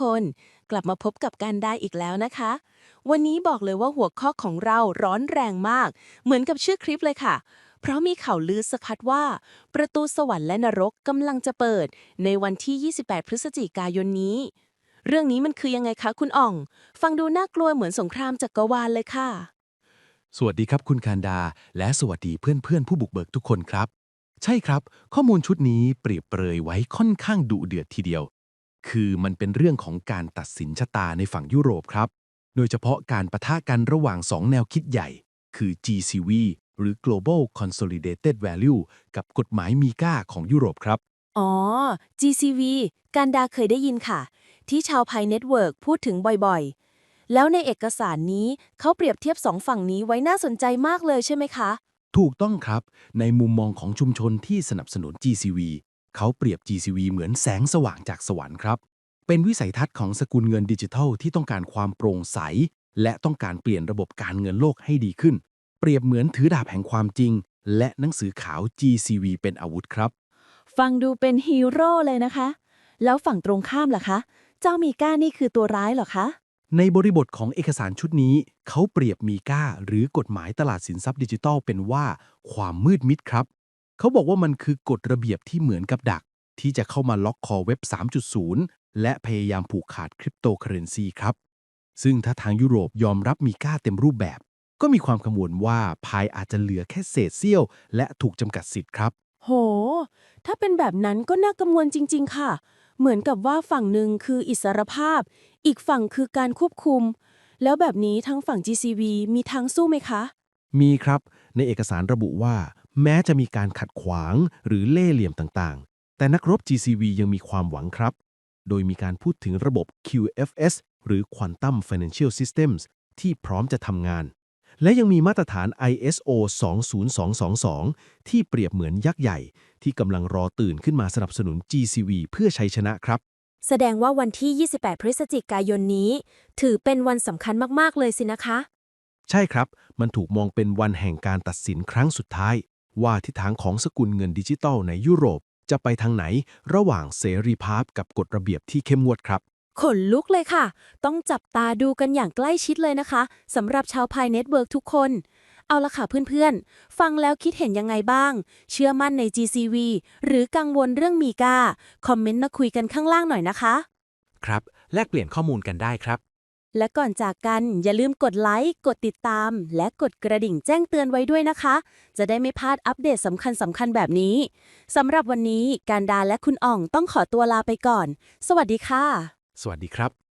คน กลับมาพบกับการได้อีกแล้วนะคะ วันนี้บอกเลยว่าหัวข้อของเราร้อนแรงมาก เหมือนกับชื่อคลิปเลยค่ะ เพราะมีข่าวลือสะพัดว่า ประตูสวรรค์และนรกกำลังจะเปิด ในวันที่ 28 พฤศจิกายนนี้ เรื่องนี้มันคือยังไงคะคุณอ่อง ฟังดูน่ากลัวเหมือนสงครามจักรวาลเลยค่ะ สวัสดีครับคุณคารดา และสวัสดีเพื่อนๆผู้บุกเบิกทุกคนครับ ใช่ครับ ข้อมูลชุดนี้เปรียบเปรยไว้ค่อนข้างดุเดือดทีเดียว คือมันเป็นเรื่องของการตัดสินชะตาในฝั่งยุโรปครับ โดยเฉพาะการประทะกันระหว่าง 2 แนวคิดใหญ่ คือ GCV หรือ Global Consolidated Value กับกฎหมายมีก้าของยุโรปครับ อ๋อ GCV การดาเคยได้ยินค่ะ ที่ชาวไพเน็ตเวิร์กพูดถึงบ่อยๆ แล้วในเอกสารนี้เขาเปรียบเทียบสองฝั่งนี้ไว้น่าสนใจมากเลยใช่ไหมคะ ถูกต้องครับ ในมุมมองของชุมชนที่สนับสนุน GCV เขาเปรียบ GCV เหมือนแสงสว่างจากสวรรค์ครับ เป็นวิสัยทัศน์ของสกุลเงินดิจิทัลที่ต้องการความโปร่งใส และต้องการเปลี่ยนระบบการเงินโลกให้ดีขึ้น เปรียบเหมือนถือดาบแห่งความจริง และหนังสือขาว GCV เป็นอาวุธครับ ฟังดูเป็นฮีโร่เลยนะคะ แล้วฝั่งตรงข้ามล่ะคะ เจ้ามีก้านี่คือตัวร้ายเหรอคะ ในบริบทของเอกสารชุดนี้ เขาเปรียบมีก้า หรือกฎหมายตลาดสินทรัพย์ดิจิทัลเป็นว่า ความมืดมิดครับ เขาบอกว่ามันคือกฎระเบียบที่เหมือนกับดัก ที่จะเข้ามาล็อกคอเว็บ 3.0 และพยายามผูกขาดคริปโตเคอเรนซีครับ ซึ่งถ้าทางยุโรปยอมรับมีก้าเต็มรูปแบบ ก็มีความกังวลว่าพายอาจจะเหลือแค่เศษเสี้ยว และถูกจำกัดสิทธิ์ครับ โห ถ้าเป็นแบบนั้นก็น่ากังวลจริง ๆ ค่ะ เหมือนกับว่าฝั่งหนึ่งคืออิสรภาพ อีกฝั่งคือการควบคุม แล้วแบบนี้ทั้งฝั่ง GCV มีทางสู้ไหมคะ มีครับ ในเอกสารระบุว่า แม้จะมีการขัดขวางหรือเล่ห์เหลี่ยมต่างๆ แต่นักรบ GCV ยังมีความหวังครับ โดยมีการพูดถึงระบบ QFS หรือ Quantum Financial Systems ที่พร้อมจะทำงาน และยังมีมาตรฐาน ISO 20222 ที่เปรียบเหมือนยักษ์ใหญ่ ที่กำลังรอตื่นขึ้นมาสนับสนุน GCV เพื่อชัยชนะครับ แสดงว่าวันที่ 28 พฤศจิกายนนี้ ถือเป็นวันสำคัญมาก ๆ เลยสินะคะ ใช่ครับ มันถูกมองเป็นวันแห่งการตัดสินครั้งสุดท้าย ว่าทิศทางของสกุลเงินดิจิทัลในยุโรป จะไปทางไหนระหว่างเสรีภาพกับกฎระเบียบที่เข้มงวดครับ ขนลุกเลยค่ะ ต้องจับตาดูกันอย่างใกล้ชิดเลยนะคะสำหรับชาวพายเน็ตเวิร์กทุกคน เอาละค่ะเพื่อนๆ ฟังแล้วคิดเห็นยังไงบ้าง เชื่อมั่นใน GCV หรือกังวลเรื่องมีกาคอมเมนต์มาคุยกันข้างล่างหน่อยนะคะ ครับ แลกเปลี่ยนข้อมูลกันได้ครับ และก่อนจากกันอย่าลืมกดไลค์ กดติดตาม และกดกระดิ่งแจ้งเตือนไว้ด้วยนะคะ จะได้ไม่พลาดอัปเดตสำคัญสำคัญแบบนี้สำหรับวันนี้การดาและคุณอ่องต้องขอตัวลาไปก่อน สวัสดีค่ะ สวัสดีครับ